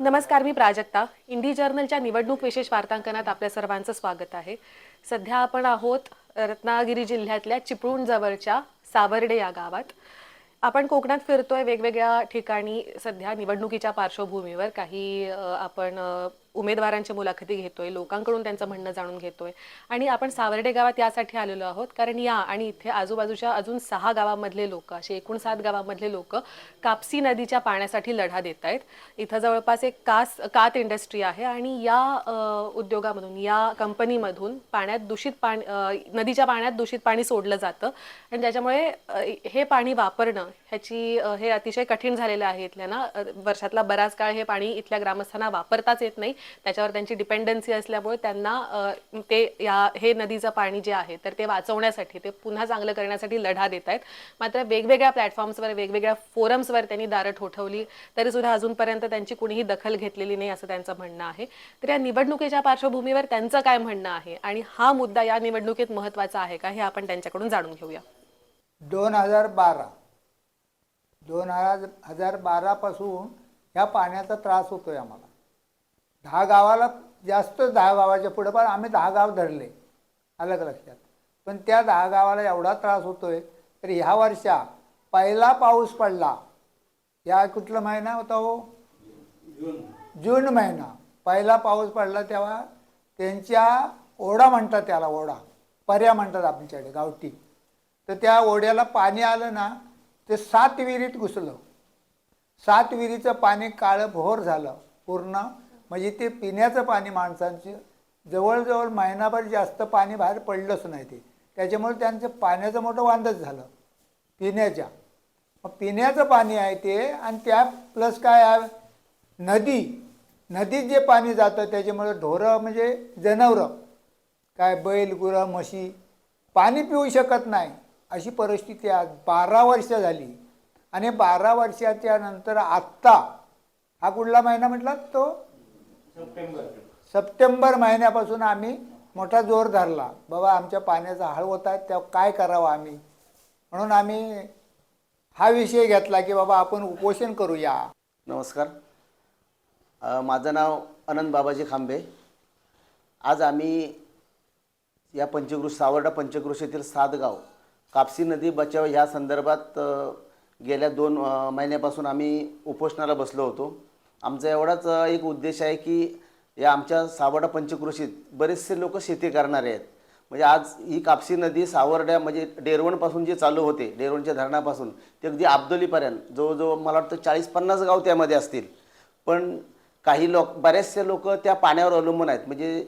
नमस्कार मी प्राजक्ता. इंडी जर्नलच्या निवडणूक विशेष वार्तांकनात आपल्या सर्वांचं स्वागत आहे. सध्या आपण आहोत रत्नागिरी जिल्ह्यातल्या चिपळूण जवळच्या सावर्डे या गावात. आपण कोकणात फिरतोय वेगवेगळ्या ठिकाणी सध्या निवडणुकीच्या पार्श्वभूमीवर. काही आपण उमेदवारांच्या मुलाखती घेतोय लोकांकडून त्यांचं म्हणणं जाणून घेतोय. आणि आपण सावर्डे गावात यासाठी आलेलो आहोत कारण या आणि इथे आजूबाजूच्या अजून सहा गावामधले लोक असे एकूण सात गावामधले लोक कापसी नदीच्या पाण्यासाठी लढा देत आहेत. इथं जवळपास एक कास कात इंडस्ट्री आहे आणि या उद्योगामधून या कंपनीमधून पाण्यात दूषित पाणी नदीच्या पाण्यात दूषित पाणी सोडलं जातं. आणि त्याच्यामुळे हे पाणी वापरणं ह्याची हे अतिशय कठीण झालेलं आहे इथल्या ना वर्षातला बराच काळ हे पाणी इथल्या ग्रामस्थांना वापरताच येत नाही. त्याच्यावर त्यांची डिपेंडन्सी असल्यामुळे त्यांना ते या हे नदीचं पाणी जे आहे तर ते वाचवण्यासाठी ते पुन्हा चांगलं करण्यासाठी लढा देत आहेत. मात्र वेगवेगळ्या प्लॅटफॉर्म्सवर वेगवेगळ्या फोरम्सवर त्यांनी दारं ठोठवली तरी सुद्धा अजूनपर्यंत त्यांची कुणीही दखल घेतलेली नाही असं त्यांचं म्हणणं आहे. तर या निवडणुकीच्या पार्श्वभूमीवर त्यांचं काय म्हणणं आहे? आणि हा मुद्दा या निवडणुकीत महत्त्वाचा आहे का? हे आपण त्यांच्याकडून जाणून घेऊया. दोन हजार बारा. दोन हजार हजार बारापासून ह्या पाण्याचा त्रास होतोय आम्हाला. दहा गावाला जास्त दहा गावाच्या पुढं पण आम्ही दहा गाव धरले अलग लक्षात. पण त्या दहा गावाला एवढा त्रास होतो आहे तर ह्या वर्षा पहिला पाऊस पडला. या कुठला महिना होता हो? जून महिना. पहिला पाऊस पडला तेव्हा त्यांच्या ओढा म्हणतात त्याला ओढा पर्या म्हणतात आमच्याकडे गावठी. तर त्या ओढ्याला पाणी आलं ना ते सात विहिरीत घुसलं. सात विहिरीचं पाणी काळं भोर झालं पूर्ण म्हणजे ते पिण्याचं पाणी माणसांचं जवळजवळ महिनाभर जास्त पाणी बाहेर पडलंच नाही ते. त्याच्यामुळे त्यांचं पाण्याचं मोठं वांदच झालं. पिण्याच्या. मग पिण्याचं पाणी आहे ते आणि त्या प्लस काय आहे? नदी. नदीत जे पाणी जातं त्याच्यामुळे ढोरं म्हणजे जनावरं. काय बैल गुरं म्हशी पाणी पिऊ शकत नाही. अशी परिस्थिती आज बारा वर्ष झाली. आणि बारा वर्षाच्या नंतर आत्ता हा कुठला महिना म्हटला तो? सप्टेंबर. महिन्यापासून आम्ही मोठा जोर धरला. बाबा आमच्या पाण्याचा हळ होत आहे तेव्हा काय करावं आम्ही? म्हणून आम्ही हा विषय घेतला की बाबा आपण उपोषण करूया. नमस्कार. अ, माझं नाव अनंत बाबाजी खांबे. आज आम्ही या पंचकृषी सावर्डा पंचकृषीतील सात गाव कापसी नदी बचाव ह्या संदर्भात अ, गेल्या दोन अ, महिन्यापासून आम्ही उपोषणाला बसलो होतो. आमचा एवढाच एक उद्देश आहे की या आमच्या सावर्डा पंचकृषीत बरेचसे लोक शेती करणारे आहेत. म्हणजे आज ही कापसी नदी सावर्ड्या म्हणजे डेरवणपासून जे चालू होते डेरवणच्या धरणापासून ते अगदी आब्दोलीपर्यंत जवळजवळ मला वाटतं चाळीस पन्नास गाव त्यामध्ये असतील. पण काही लोक बरेचसे लोक त्या पाण्यावर अवलंबून आहेत. म्हणजे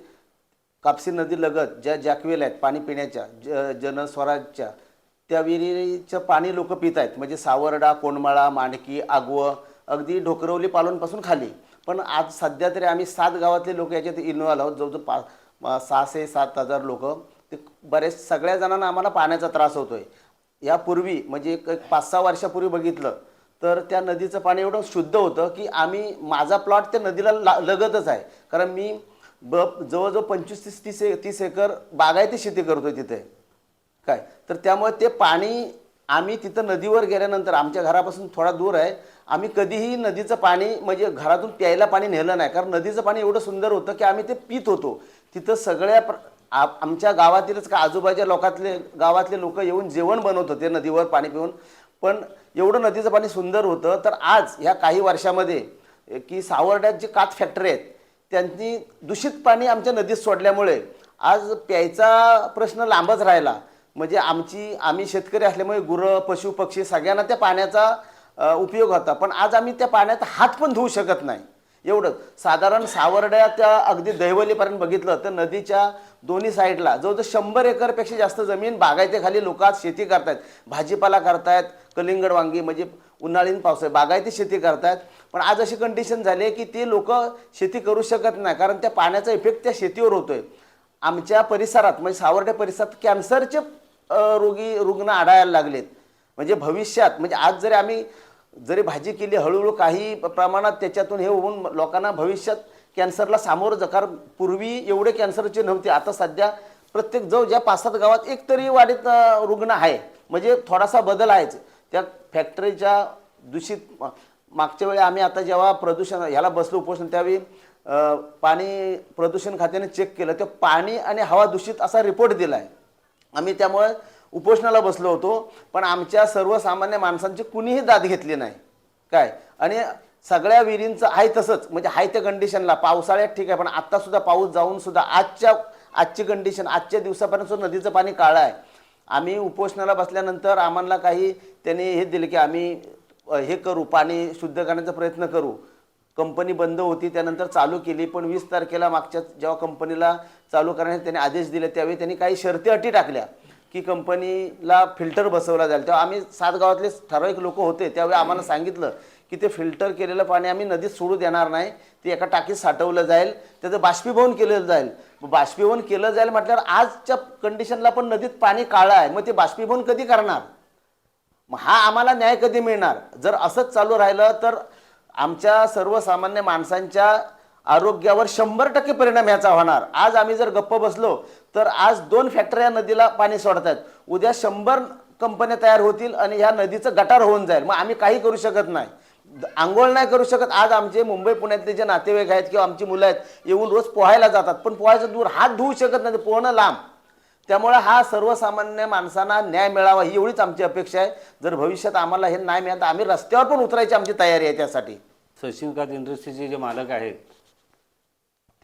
कापसी नदी लगत ज्या जॅकवेल आहेत पाणी पिण्याच्या ज जनस्वराजच्या त्या विहिरीचं पाणी लोक पित आहेत. म्हणजे सावर्डा कोंडमाळा मांडकी आगवं अगदी ढोकरवली पालूनपासून खाली. पण आज सध्या तरी आम्ही सात गावातले लोक याच्यात इन्व्हॉल्व आहोत. जवळजवळ पा सहाशे सात हजार लोक. ते बरेच सगळ्या जणांना आम्हाला पाण्याचा त्रास होतो आहे यापूर्वी म्हणजे एक एक पाच सहा वर्षापूर्वी बघितलं तर त्या नदीचं पाणी एवढं शुद्ध होतं की आम्ही माझा प्लॉट त्या नदीला ला लगतच आहे. कारण मी ब जवळजवळ पंचवीस तीस तीस ए- तीस एकर बागायती शेती करतो तिथे. काय? तर त्यामुळे ते पाणी आम्ही तिथं नदीवर गेल्यानंतर आमच्या घरापासून थोडा दूर आहे. आम्ही कधीही नदीचं पाणी म्हणजे घरातून प्यायला पाणी नेलं नाही. कारण नदीचं पाणी एवढं सुंदर होतं की आम्ही ते पित होतो. तिथं सगळ्या प्र आ- आमच्या गावातीलच का आजूबाजूच्या लोकातले गावातले लोक येऊन जेवण बनवत होते नदीवर पाणी पिऊन. पण एवढं नदीचं पाणी सुंदर होतं. तर आज ह्या काही वर्षामध्ये की सावर्ड्यात जे कात फॅक्टरी आहेत त्यांनी दूषित पाणी आमच्या नदीत सोडल्यामुळे आज प्यायचा प्रश्न लांबच राहिला. म्हणजे आमची आम्ही शेतकरी असल्यामुळे गुरं पशु पक्षी सगळ्यांना त्या पाण्याचा उपयोग होता. पण आज आम्ही त्या पाण्यात हात पण धुवू शकत नाही. एवढंच. साधारण सावर्ड्या त्या अगदी दैवलीपर्यंत बघितलं तर नदीच्या दोन्ही साईडला जवळजवळ शंभर एकरपेक्षा जास्त जमीन बागायतीखाली लोक आज शेती करतायत. भाजीपाला करतायत कलिंगड वांगी म्हणजे उन्हाळीन पावसाळी बागायती शेती करतायत. पण आज अशी कंडिशन झाली आहे की ते लोक शेती करू शकत नाही कारण त्या पाण्याचा इफेक्ट त्या शेतीवर होतोय. आमच्या परिसरात म्हणजे सावर्ड्या परिसरात कॅन्सरचे रोगी रुग्ण आढळायला लागलेत. म्हणजे भविष्यात म्हणजे आज जरी आम्ही जरी भाजी केली हळूहळू काही प्रमाणात त्याच्यातून हे होऊन लोकांना भविष्यात कॅन्सरला सामोरं जकार पूर्वी एवढे कॅन्सरचे नव्हते आता सध्या प्रत्येक जवळ ज्या पाच सात गावात एक तरी वाढीत रुग्ण आहे. म्हणजे थोडासा बदल आहेच. त्या फॅक्टरीच्या दूषित मागच्या वेळी आम्ही आता जेव्हा प्रदूषण ह्याला बसलो उपोषण त्यावेळी पाणी प्रदूषण खात्याने चेक केलं तर पाणी आणि हवा दूषित असा रिपोर्ट दिला आहे आम्ही त्यामुळे उपोषणाला बसलो होतो पण आमच्या सर्वसामान्य माणसांची कुणीही दाद घेतली नाही. काय? आणि सगळ्या विहिरींचं आहे तसंच म्हणजे आहे त्या कंडिशनला पावसाळ्यात ठीक आहे पण आत्तासुद्धा पाऊस जाऊन सुद्धा आजच्या आजची कंडिशन आजच्या दिवसापर्यंत नदीचं पाणी काळं आहे. आम्ही उपोषणाला बसल्यानंतर आम्हाला काही त्यांनी हे दिलं की आम्ही हे करू पाणी शुद्ध करण्याचा प्रयत्न करू. कंपनी बंद होती त्यानंतर चालू केली पण वीस तारखेला मागच्या जेव्हा कंपनीला चालू करण्याचे त्यांनी आदेश दिले त्यावेळी त्यांनी काही शर्ती अटी टाकल्या की कंपनीला फिल्टर बसवला जाईल. तेव्हा आम्ही सात गावातले ठराविक लोक होते त्यावेळी आम्हाला सांगितलं की ते फिल्टर केलेलं पाणी आम्ही नदीत सोडू देणार नाही ते एका टाकीत साठवलं जाईल त्याचं बाष्पीभवन केलं जाईल. बाष्पीभवन केलं जाईल म्हटल्यावर आजच्या कंडिशनला पण नदीत पाणी काळं आहे मग ते बाष्पीभवन कधी करणार? मग हा आम्हाला न्याय कधी मिळणार? जर असंच चालू राहिलं तर आमच्या सर्वसामान्य माणसांच्या आरोग्यावर शंभर टक्के परिणाम याचा होणार. आज आम्ही जर गप्प बसलो तर आज दोन फॅक्टऱ्या नदीला पाणी सोडतात उद्या शंभर कंपन्या तयार होतील आणि ह्या नदीचं गटार होऊन जाईल. मग आम्ही काही करू शकत नाही. आंघोळ नाही करू शकत. आज आमचे मुंबई पुण्यातले जे नातेवाईक आहेत किंवा आमची मुलं आहेत येऊन रोज पोहायला जातात. पण पोहायचं दूर हात धुवू शकत नाही. पोहणं लांब. त्यामुळे हा सर्वसामान्य माणसांना न्याय मिळावा ही एवढीच आमची अपेक्षा आहे. जर भविष्यात आम्हाला हे न्याय मिळालं तर आम्ही रस्त्यावर पण उतरायची आमची तयारी आहे त्यासाठी. सचिन इंडस्ट्रीचे जे मालक आहेत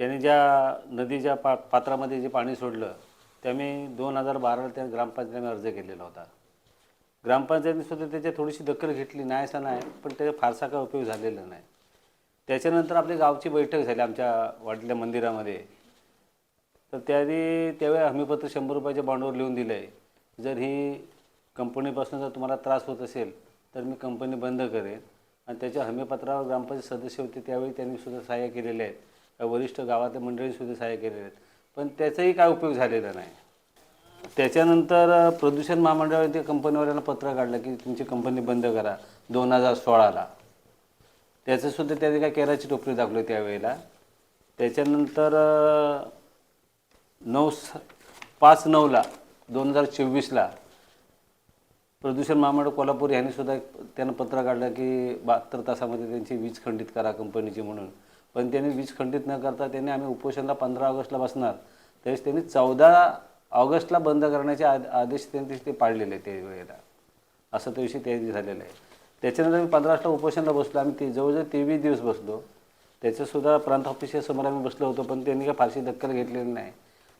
त्यांनी ज्या नदीच्या पा पात्रामध्ये जे पाणी सोडलं ते दोन हजार बाराला त्या ग्रामपंचायतीने अर्ज केलेला होता. ग्रामपंचायतीने सुद्धा त्याची थोडीशी दखल घेतली नाही असं नाही पण त्याचा फारसा काय उपयोग झालेला नाही. त्याच्यानंतर आपली गावची बैठक झाली आमच्या वाढल्या मंदिरामध्ये. तर त्याआधी त्यावेळी हमीपत्र शंभर रुपयाच्या बॉन्डवर लिहून दिलं आहे जर ही कंपनीपासून जर तुम्हाला त्रास होत असेल तर मी कंपनी बंद करेन. आणि त्याच्या हमीपत्रावर ग्रामपंचायत सदस्य होते त्यावेळी त्यांनी सुद्धा सहाय्य केलेले आहेत. वरिष्ठ गावातल्या मंडळीसुद्धा सहाय्य केलेले आहेत. पण त्याचाही काय उपयोग झालेला नाही. त्याच्यानंतर प्रदूषण महामंडळाने त्या कंपनीवाल्यांना पत्र काढलं की तुमची कंपनी बंद करा. दोन हजार सोळाला. त्याचंसुद्धा त्याने काय केराची टोपली दाखवली त्यावेळेला. त्याच्यानंतर नऊ स पाच नऊला दोन हजार चोवीसला प्रदूषण महामंडळ कोल्हापूर यांनी सुद्धा एक त्यांना पत्र काढलं की बहात्तर तासामध्ये त्यांची वीज खंडित करा कंपनीची म्हणून. पण त्यांनी वीज खंडित न करता त्यांनी आम्ही उपोषणला पंधरा ऑगस्टला बसणार. त्यावेळेस त्यांनी चौदा ऑगस्टला बंद करण्याचे आद आदेश त्यांनी ते पाळलेले ते त्यावेळेला असं त्या विषय त्या झालेला आहे. त्याच्यानंतर मी पंधरा ऑगस्टला उपोषणला बसलो. आम्ही ते जवळजवळ तेवीस दिवस बसलो. त्याच्यासुद्धा प्रांत ऑफिसच्या समोर आम्ही बसलो होतो पण त्यांनी काय फारशी दखल घेतलेली नाही.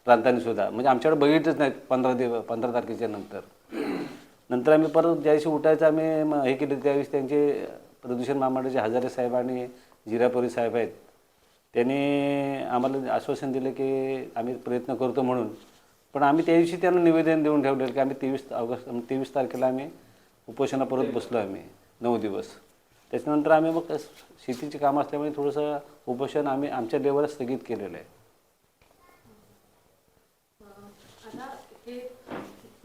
प्रांतांनी सुद्धा. म्हणजे आमच्याकडे बघितलंच नाही पंधरा दिवस पंधरा तारखेच्या नंतर. नंतर आम्ही परत ज्या दिवशी उठायचं आम्ही हे केलं त्यावेळेस त्यांचे प्रदूषण महामंडळाचे हजारे साहेब आणि जिरापुरी साहेब आहेत त्यांनी आम्हाला आश्वासन दिलं की आम्ही प्रयत्न करतो म्हणून. पण आम्ही त्या दिवशी त्यांना निवेदन देऊन ठेवलेलं की आम्ही तेवीस ऑगस्ट तेवीस तारखेला आम्ही उपोषणा परत बसलो आम्ही नऊ दिवस. त्याच्यानंतर आम्ही मग शेतीची कामं असल्यामुळे थोडंसं उपोषण आम्ही आमच्या लेवलला स्थगित केलेलं आहे आता हे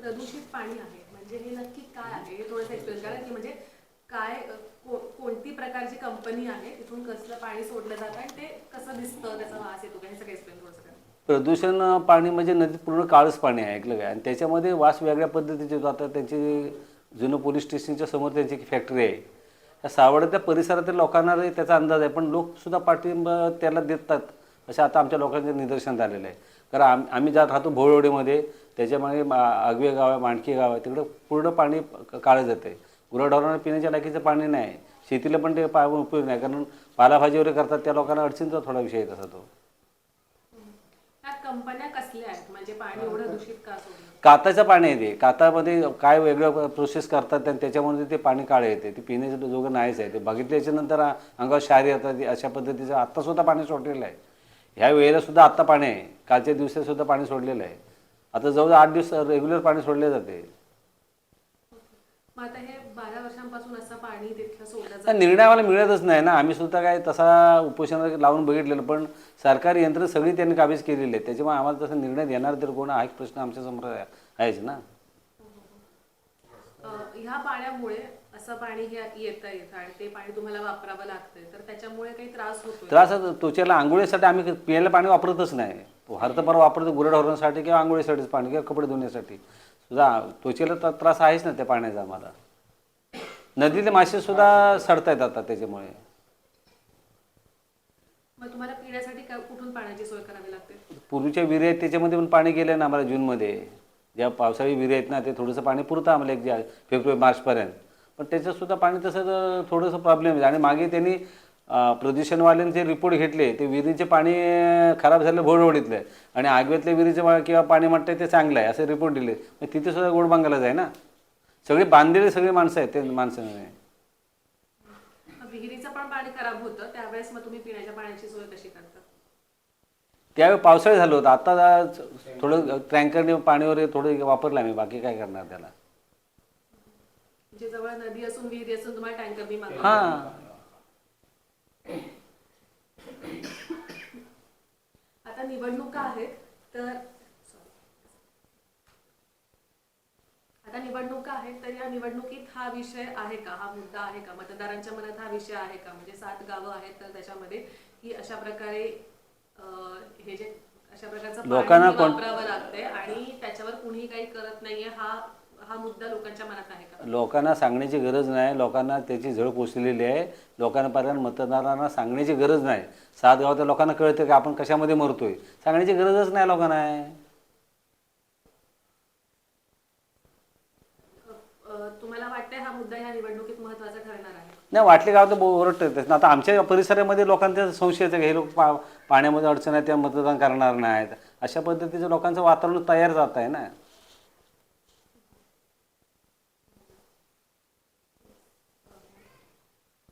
प्रदूषित पाणी आहे. म्हणजे हे नक्की काय आहे? हे थोडंसं एक्सप्लेन करा की म्हणजे काय को- कोणती प्रकारची कंपनी आहे? तिथून कसलं पाणी सोडलं जातं आणि ते कसं दिसतं त्याचा वास येतो का? हे सगळं एक्सप्लेन थोडंसं करा. प्रदूषण अं, पाणी म्हणजे नदीत पूर्ण काळच पाणी आहे ऐकलं काय आणि त्याच्यामध्ये वास वेगळ्या पद्धतीचे येतो. आता त्यांची जुनं पोलीस स्टेशनच्या समोर त्यांची एक फॅक्टरी आहे. त्या सावड त्या परिसरातील लोकांना रे त्याचा अंदाज आहे पण लोकसुद्धा पाठिंबा त्याला देतात. असं आता आमच्या लोकांचं निदर्शन झालेलं आहे. कारण आम आम्ही जात राहतो भोळवडीमध्ये त्याच्यामागे मा- आगवे गाव आहे मांडकी गाव आहे तिकडं पूर्ण पाणी काळं जातं आहे गुराढोरांना पिण्याच्या लायकीचं पाणी नाही. शेतीला पण ते पा उपयोग नाही. कारण पालाभाजी वगैरे करतात त्या लोकांना अडचणीचा थोडा विषय आहे तसा तो. ह्या कंपन्या कसल्या आहेत? म्हणजे पाणी एवढं दूषित का सोडलं काताचं पाणी आहे ते. कातामध्ये काय वेगळं प्रोसेस करतात आणि त्याच्यामध्ये ते पाणी काळे येते ते पिण्याचं जोगं नाहीच आहे. ते बघितल्याच्या नंतर अंगावर शारी येतात. अशा पद्धतीचं आत्ता सुद्धा पाणी सोडलेलं आहे. ह्या वेळेला सुद्धा आत्ता पाणी आहे. कालच्या दिवसात सुद्धा पाणी सोडलेलं आहे. आता जवळजवळ आठ दिवस रेग्युलर पाणी सोडले जाते. मग आता हे बारा वर्षांपासून असं पाणी तिथलं सोडलं तर जातं निर्णय आम्हाला मिळतच नाही ना. आम्ही सुद्धा काय तसा उपोषणाला लावून बघितलेलं पण सरकारी यंत्र सगळी त्यांनी काबीज केलेली आहे. त्याच्यामुळे आम्हाला तसा निर्णय देणार तर कोण? हा एक प्रश्न आमच्यासमोर आहे- आहेच ना. ह्या पाण्यामुळे असं पाणी हे येतं येतं आणि ते पाणी तुम्हाला वापरावं लागतंय तर त्याच्यामुळे काही त्रास होतोय. त्रास होतो. त्वचेला आंघोळीसाठी आम्ही पियाला पाणी वापरतच नाही. हरतभर वापरतो गुरढोरांसाठी किंवा आंघोळीसाठीच पाणी किंवा कपडे धुण्यासाठी. सुद्धा त्वचेला तर त्रास आहेच ना त्या पाण्याचा आम्हाला. नदीतले मासे सुद्धा सडतायत आता त्याच्यामुळे. मग तुम्हाला पिण्यासाठी कुठून पाण्याची सोय करावी लागते? पूर्वीच्या विहिरी आहेत त्याच्यामध्ये पण पाणी गेलं ना आम्हाला जूनमध्ये. ज्या पावसाळी विहिरी आहेत ना ते थोडंसं पाणी पुरतं आम्हाला एक फेब्रुवारी मार्चपर्यंत. पण त्याच्यात सुद्धा पाणी तसं थोडंसं प्रॉब्लेम आहे आणि मागे त्यांनी अं, प्रदूषणवाल्यांचे रिपोर्ट घेतले ते विहिरीचे पाणी खराब झालं भोडवडीतलं आहे. आणि आगव्यातल्या विहिरीचं किंवा पाणी म्हणतं ते चांगलं आहे असे रिपोर्ट दिले. मग तिथे सुद्धा गोड बांगायलाच आहे ना? सगळी बांधलेली सगळी माणसं आहेत ते माणसं नाही मग विहिरीचं पण पाणी खराब होतं त्यावेळेस मग तुम्ही पिण्याच्या पाण्याची सोय कशी करता? त्यावेळी पावसाळी झालं होतं आता थोडं टँकरने पाणी वगैरे थोडं वापरलं आम्ही बाकी काय करणार त्याला? जवळ नदी असून विहिरी असून तुम्हाला टँकर बी मागवा हां. आता निवडणुका आहेत तर. आता निवडणुका आहेत तर या निवडणुकीत हा विषय आहे का? हा मुद्दा आहे का? मतदारांच्या मनात हा विषय आहे का? म्हणजे सात गावं आहेत तर त्याच्यामध्ये की अशा प्रकारे अं, हे जे अशा प्रकारचं लोकांना पाणी कोण- वापरावं लागतंय आणि त्याच्यावर कुणी काही करत नाहीये हा हा मुद्दा लोकांच्या मनात आहे का? लोकांना सांगण्याची गरज नाही लोकांना त्याची झळ पोचलेली आहे लोकांपर्यंत मतदारांना सांगण्याची गरज नाही. सात गावातल्या लोकांना कळतं की आपण कशामध्ये मरतोय. सांगण्याची गरजच नाही लोकांना. तुम्हाला वाटतंय हा मुद्दा या निवडणुकीत महत्त्वाचा ठरणार आहे? नाही वाटले गाव तर ओरडतात आता आमच्या परिसरामध्ये लोकांचा संशय की हे लोक पा पाण्यामध्ये अडचण आहे त्या मतदान करणार नाहीत. अशा पद्धतीचं लोकांचं वातावरण तयार जात आहे ना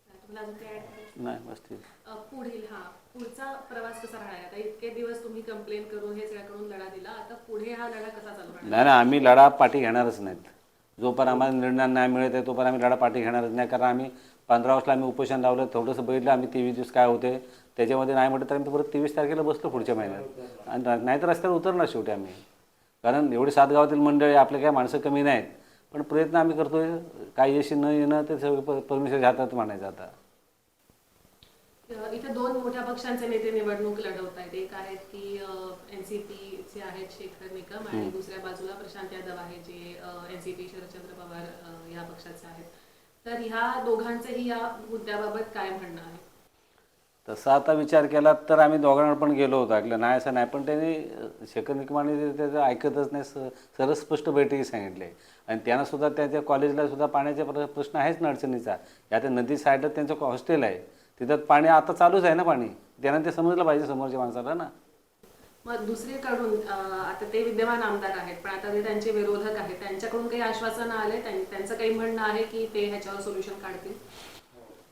तुम्हाला अजून काही add करायचं? नाही बस ठीक अ, पुढील हा. पुढचा प्रवास कसा राहणार आहे? आता इतके दिवस तुम्ही कंप्लेन करून हे सगळ्याकडून लढा दिला. आता पुढे हा लढा कसा चालू राहणार? नाही ना आम्ही लढा पाठी घेणारच नाहीत. जोपर्यंत आम्हाला निर्णय नाही मिळत आहे तोपर्यंत आम्ही लढा पाठी घेणारच नाही. कारण आम्ही पंधरा ऑगस्टला आम्ही उपोषण लावलं थोडंसं बघितलं आम्ही तेवीस दिवस काय होते त्याच्यामध्ये नाही म्हटलं तर आम्ही परत तेवीस तारखेला बसलो पुढच्या महिन्यात. आणि नाहीतर रस्त्यावर उतरणार शेवटी आम्ही. कारण एवढी सात गावातील मंडळी आपले काय माणसं कमी नाहीत. पण प्रयत्न आम्ही करतोय काही यशी न येणं ते सगळं प- परमेश्वराच्या हातात मानायचं आता. इथे दोन मोठ्या पक्षांचे नेते निवडणूक लढवत आहेत. एक आहेत की एनसीपी चे आहेत शेखर निकम आणि दुसऱ्या बाजूला प्रशांत यादव आहे जे एनसीपी शरदचंद्र पवार या पक्षाचे आहेत. तर ह्या दोघांचेही या मुद्द्याबाबत काय म्हणणं आहे? तसं आता विचार केला तर आम्ही दोघांना पण गेलो होतो ऐकलं नाही असं नाही. पण त्यांनी शेखर निकमाने त्याचं ऐकतच नाही स सरळ स्पष्ट बैठकी सांगितले. आणि त्यांना सुद्धा त्याच्या कॉलेजला सुद्धा पाण्याचा प्र प्रश्न आहेच ना अडचणीचा या त्या नदी साईडला त्यांचं हॉस्टेल आहे. तिथं पाणी आता चालूच आहे ना पाणी? त्यांना ते समजलं पाहिजे समोरच्या माणसाला ना. मग दुसरीकडून आता ते विद्यमान आमदार आहेत पण आता ते त्यांचे विरोधक आहेत. त्यांच्याकडून काही आश्वासनं आले? त्यां- त्यांचं काही म्हणणं आहे की ते ह्याच्यावर सोल्युशन काढतील?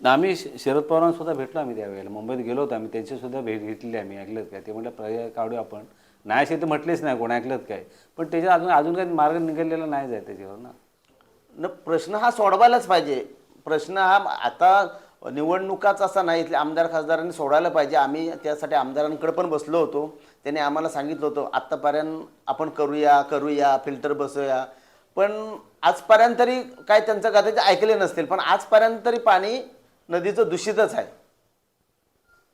आम्ही शरद पवारांना सुद्धा भेटलो आम्ही त्यावेळेला. मुंबईत गेलो होतो आम्ही. त्यांची सुद्धा भेट घेतली आम्ही. ऐकलं काय? ते म्हटलं पर्याय काढू आपण. नाही असे तर म्हटलेच नाही कोण ऐकलं काय? पण त्याच्या अजून अजून काही मार्ग निघालेला नाही आहे त्याच्यावर ना. न प्रश्न हा सोडवायलाच पाहिजे. प्रश्न हा आता निवडणुकाच असा नाही इथल्या आमदार खासदारांनी सोडायला पाहिजे. आम्ही त्यासाठी आमदारांकडे पण बसलो होतो. त्यांनी आम्हाला सांगितलं होतं आत्तापर्यंत आपण करूया करूया फिल्टर बसूया पण आजपर्यंत तरी काय त्यांचं कदाचित ऐकले नसतील पण आजपर्यंत तरी पाणी नदीचं दूषितच आहे.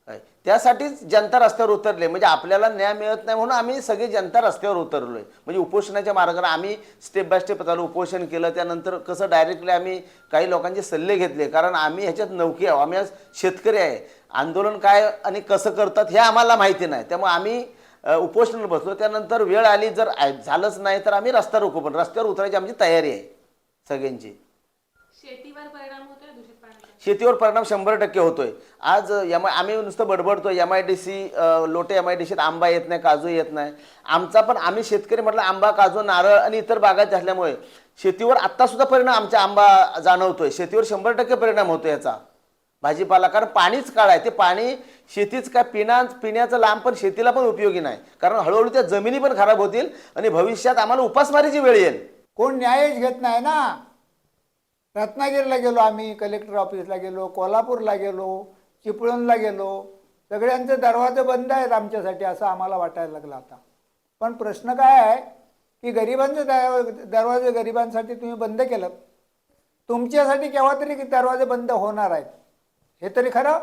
त्यासाठीच जनता रस्त्यावर उतरले. म्हणजे आपल्याला न्याय मिळत नाही म्हणून आम्ही सगळी जनता रस्त्यावर उतरलोय. म्हणजे उपोषणाच्या मार्गाने आम्ही स्टेप बाय स्टेप चालू उपोषण केलं. त्यानंतर कसं डायरेक्टली आम्ही काही लोकांचे सल्ले घेतले. कारण आम्ही ह्याच्यात नौकी आहो आम्ही आज शेतकरी आहे. आंदोलन काय आणि कसं करतात हे आम्हाला माहिती नाही. त्यामुळे आम्ही उपोषणाला बसलो. त्यानंतर वेळ आली जर झालंच नाही तर आम्ही रस्त्यावर उभं पण रस्त्यावर उतरायची आमची तयारी आहे सगळ्यांची. शेतीवर परिणाम होतोय शेतीवर परिणाम शंभर टक्के होतोय. आज एम आम्ही नुसतं बडबडतो M I D C Lote M I D सीत आंबा येत नाही काजू येत नाही. आमचा पण आम्ही शेतकरी म्हटलं आंबा काजू नारळ आणि इतर बागात असल्यामुळे शेतीवर आत्ता सुद्धा परिणाम आमच्या आंबा जाणवतोय. शेतीवर शंभर टक्के परिणाम होतो याचा. भाजीपाला कारण पाणीच काळ आहे. ते पाणी शेतीच काय पिण्या पिण्याचं लांब पण शेतीला पण उपयोगी नाही. कारण हळूहळू त्या जमिनी पण खराब होतील आणि भविष्यात आम्हाला उपासमारीची वेळ येईल. कोण न्यायच घेत नाही ना? रत्नागिरीला गेलो आम्ही कलेक्टर ऑफिसला गेलो कोल्हापूरला गेलो चिपळूणला गेलो. सगळ्यांचे दरवाजे बंद आहेत आमच्यासाठी असं आम्हाला वाटायला लागलं आता. पण प्रश्न काय आहे की गरिबांचे दरवाजे गरिबांसाठी तुम्ही बंद केलं. तुमच्यासाठी केव्हा तरी दरवाजे बंद होणार आहेत. हे तरी खरं.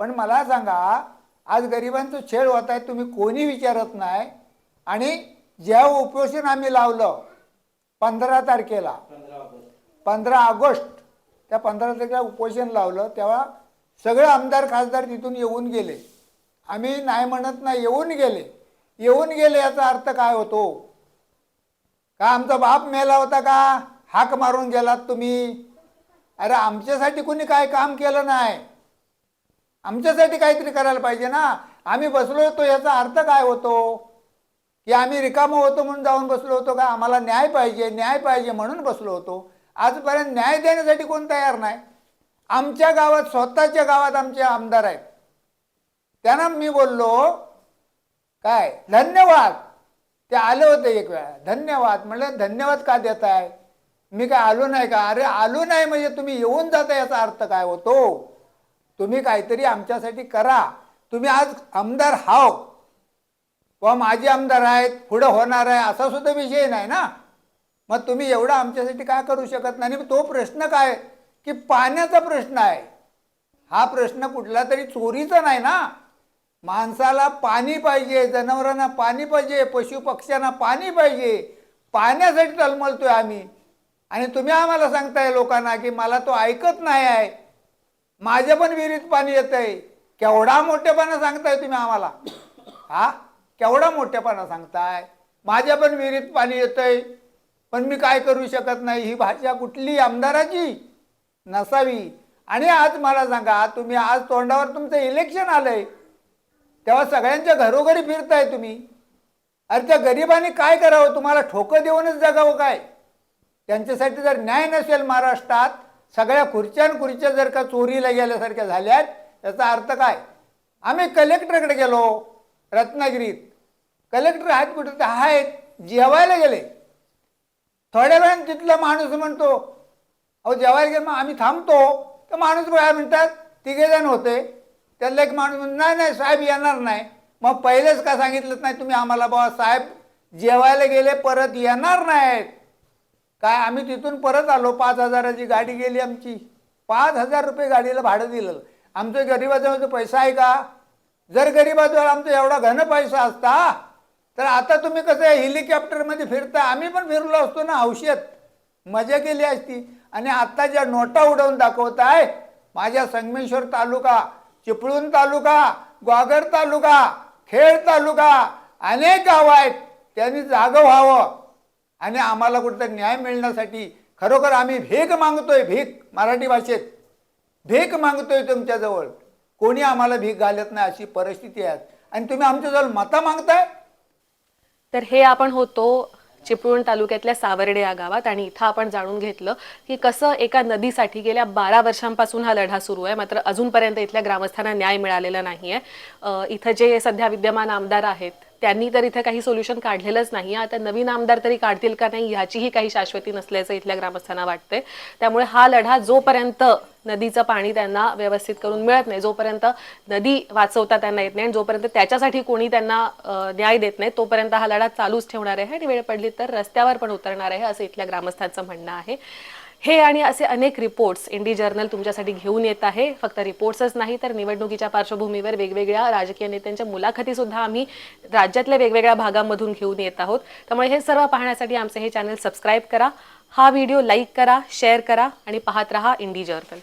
पण मला सांगा आज गरिबांचं छेड होत आहे तुम्ही कोणी विचारत नाही. आणि ज्या उपोषण आम्ही लावलं पंधरा तारखेला पंधरा ऑगस्ट त्या पंधरा तारखेला उपोषण लावलं तेव्हा सगळे आमदार खासदार तिथून येऊन गेले. आम्ही नाही म्हणत नाही येऊन गेले. येऊन गेले याचा अर्थ काय होतो? का आमचा बाप मेला होता का? हाक मारून गेलात तुम्ही. अरे आमच्यासाठी कुणी काय काम केलं नाही? आमच्यासाठी काहीतरी करायला पाहिजे ना. आम्ही बसलो होतो याचा अर्थ काय होतो? की आम्ही रिकामं होतो म्हणून जाऊन बसलो होतो का? आम्हाला न्याय पाहिजे न्याय पाहिजे म्हणून बसलो होतो. आजपर्यंत न्याय देण्यासाठी कोण तयार नाही? आमच्या गावात स्वतःच्या गावात आमचे आमदार आहेत. त्यांना मी बोललो काय? धन्यवाद. ते आले होते एक वेळा. धन्यवाद. म्हणलं धन्यवाद का देत आहे मी काय आलो नाही का? अरे आलो नाही म्हणजे तुम्ही येऊन जाता याचा अर्थ काय होतो? तुम्ही काहीतरी आमच्यासाठी करा. तुम्ही आज आमदार हाव. व माझे आमदार आहेत पुढं होणार आहे असा सुद्धा विषय नाही ना? मग तुम्ही एवढं आमच्यासाठी काय करू शकत नाही? आणि तो प्रश्न काय? की पाण्याचा प्रश्न आहे. हा प्रश्न कुठला तरी चोरीचा नाही ना? माणसाला पाणी पाहिजे जनावरांना पाणी पाहिजे पशु पक्ष्यांना पाणी पाहिजे. पाण्यासाठी तळमळतोय आम्ही. आणि तुम्ही आम्हाला सांगताय लोकांना की मला तो ऐकत नाही आहे. माझ्या पण विहिरीत पाणी येतंय. केवढा मोठेपणा सांगताय तुम्ही आम्हाला? हा? केवढा मोठेपणा सांगताय? माझ्या पण विहिरीत पाणी येतंय. पण मी काय करू शकत नाही? ही भाषा कुठली? आमदाराची नसावी. आणि आज मला सांगा तुम्ही आज तोंडावर तुमचं इलेक्शन आलंय. तेव्हा सगळ्यांच्या घरोघरी फिरताय तुम्ही. अरे त्या गरिबांनी काय करावं? तुम्हाला ठोकं देऊनच जगावं काय? त्यांच्यासाठी जर न्याय नसेल महाराष्ट्रात सगळ्या खुर्च्या खुर्च्या जर का चोरीला गेल्यासारख्या झाल्यात याचा अर्थ काय? आम्ही कलेक्टरकडे गेलो रत्नागिरीत. कलेक्टर आहेत कुठे? ते आहेत जेवायला गेले. थोड्या वेळाने तिथला माणूस म्हणतो अहो जेवायला गेलं मग आम्ही थांबतो. तर माणूस काय म्हणतात तिघे जण होते. त्यातला एक माणूस म्हणतो नाही नाही साहेब येणार नाही. मग पहिलेच का सांगितलं नाही तुम्ही आम्हाला बाबा साहेब जेवायला गेले परत येणार नाहीत. काय आम्ही तिथून परत आलो पाच हजाराची गाडी गेली आमची. पाच हजार रुपये गाडीला भाडं दिलं आमच्या गरिबाजवळ पैसा आहे का? जर गरीबाजवळ आमचा एवढा घन पैसा असता तर आता तुम्ही कसं हेलिकॉप्टरमध्ये फिरता आम्ही पण फिरलो असतो ना औषध. मजा केली असती. आणि आता ज्या नोटा उडवून दाखवत आहे माझ्या संगमेश्वर तालुका चिपळूण तालुका ग्वागर तालुका खेड तालुका अनेक गाव आहेत त्यांनी जागं व्हावं. आणि आम्हाला कुठं न्याय मिळण्यासाठी खरोखर आम्ही भीक मागतोय भीक मराठी भाषेत. भीक मागतोय तुमच्याजवळ. कोणी आम्हाला भीक घालत नाही अशी परिस्थिती आहे. आणि तुम्ही आमच्याजवळ मता मागताय? तर हे आपण होतो चिपळूण तालुक्यातल्या सावर्डे या गावात आणि इथं आपण जाणून घेतलं की कसं एका नदीसाठी गेल्या बारा वर्षांपासून हा लढा सुरू आहे. मात्र अजूनपर्यंत इथल्या ग्रामस्थांना न्याय मिळालेला नाही आहे इथं जे सध्या विद्यमान आमदार आहेत त्यांनी तर इथं काही सोल्युशन काढलेलंच नाही. आता नवीन आमदार तरी काढतील का नाही ह्याचीही काही शाश्वती नसल्याचं इथल्या ग्रामस्थांना वाटतंय. त्यामुळे हा लढा जोपर्यंत नदीचं पाणी त्यांना व्यवस्थित करून मिळत नाही जोपर्यंत नदी वाचवता त्यांना येत नाही आणि जोपर्यंत त्याच्यासाठी कोणी त्यांना न्याय देत नाही तोपर्यंत हा लढा चालूच ठेवणार आहे. आणि वेळ पडली तर रस्त्यावर पण उतरणार आहे असं इथल्या ग्रामस्थांचं म्हणणं आहे. हे आणि असे अनेक रिपोर्ट्स इंडी जर्नल तुमच्यासाठी घेऊन येत आहे. फक्त रिपोर्ट्सच नाही तर निवडणुकीच्या पार्श्वभूमीवर वेगवेगळ्या राजकीय नेत्यांच्या मुलाखती सुद्धा आम्ही राज्यातल्या वेगवेगळ्या भागांमधून घेऊन येत आहोत. त्यामुळे हे सर्व पाहण्यासाठी आमचं हे चॅनल सबस्क्राईब करा. हा व्हिडिओ लाईक करा शेअर करा आणि पाहत रहा इंडी जर्नल